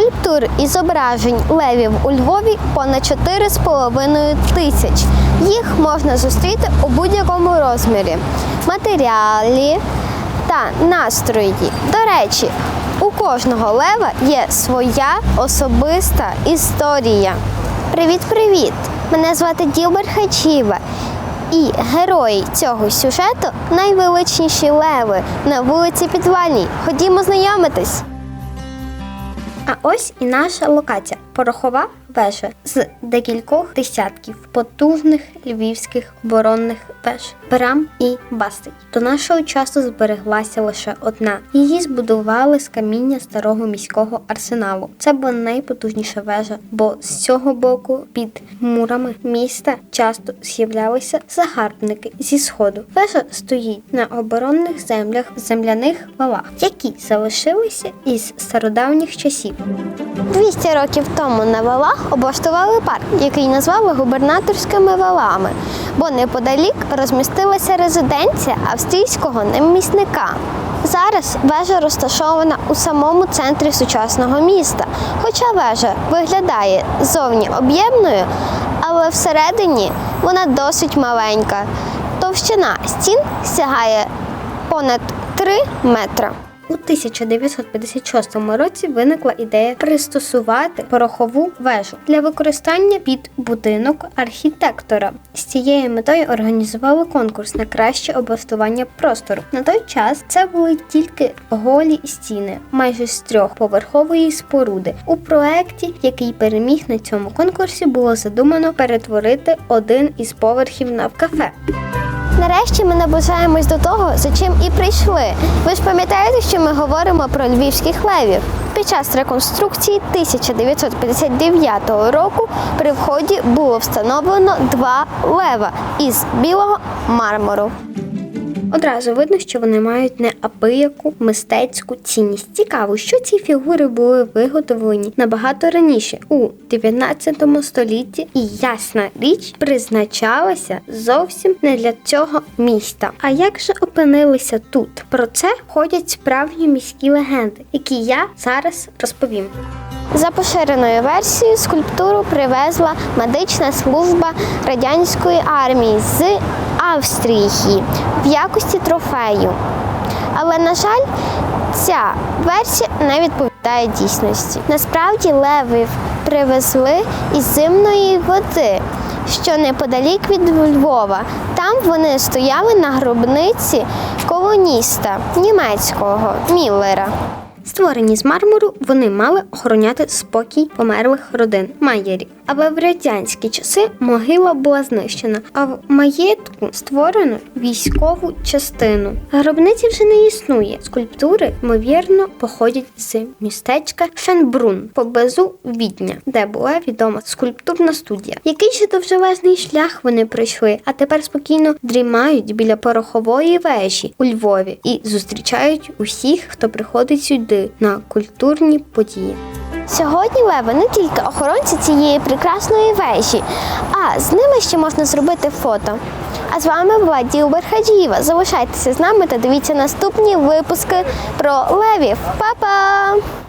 Скульптур і зображень левів у Львові понад 4,5 тисяч. Їх можна зустріти у будь-якому розмірі, матеріалі та настрої. До речі, у кожного лева є своя особиста історія. Привіт-привіт! Мене звати Ділбер Хачіва. І герої цього сюжету найвеличніші леви на вулиці Підвальній. Ходімо знайомитись. А ось і наша локація. Порохова вежа з декількох десятків потужних львівських оборонних веж, брам і бастий. До нашого часу збереглася лише одна. Її збудували з каміння старого міського арсеналу. Це була найпотужніша вежа, бо з цього боку під мурами міста часто з'являлися загарбники зі сходу. Вежа стоїть на оборонних землях земляних валах, які залишилися із стародавніх часів. 200 років тому на валах облаштували парк, який назвали губернаторськими валами, бо неподалік розмістилася резиденція австрійського намісника. Зараз вежа розташована у самому центрі сучасного міста. Хоча вежа виглядає зовні об'ємною, але всередині вона досить маленька. Товщина стін сягає понад 3 метри. У 1956 році виникла ідея пристосувати порохову вежу для використання під будинок архітектора. З цією метою організували конкурс на краще облаштування простору. На той час це були тільки голі стіни, майже з трьохповерхової споруди. У проекті, який переміг на цьому конкурсі, було задумано перетворити один із поверхів на кафе. Нарешті ми наближаємось до того, за чим і прийшли. Ви ж пам'ятаєте, що ми говоримо про львівських левів? Під час реконструкції 1959 року при вході було встановлено два лева із білого мармуру. Одразу видно, що вони мають неабияку мистецьку цінність. Цікаво, що ці фігури були виготовлені набагато раніше, у 19 столітті, і ясна річ призначалася зовсім не для цього міста. А як же опинилися тут? Про це ходять справжні міські легенди, які я зараз розповім. За поширеною версією, скульптуру привезла медична служба радянської армії з Австрії в якості трофею. Але, на жаль, ця версія не відповідає дійсності. Насправді левів привезли із зимної води, що неподалік від Львова. Там вони стояли на гробниці колоніста німецького Міллера. Створені з мармуру, вони мали охороняти спокій померлих родин майєрів. Але в радянські часи могила була знищена, а в маєтку створено військову частину. Гробниці вже не існує. Скульптури, ймовірно, походять з містечка Шенбрун поблизу Відня, де була відома скульптурна студія. Який же довжелезний шлях вони пройшли, а тепер спокійно дрімають біля порохової вежі у Львові і зустрічають усіх, хто приходить сюди на культурні події. Сьогодні леви не тільки охоронці цієї прекрасної вежі, а з ними ще можна зробити фото. А з вами була Ділбер Хаджієва. Залишайтеся з нами та дивіться наступні випуски про левів. Па-па!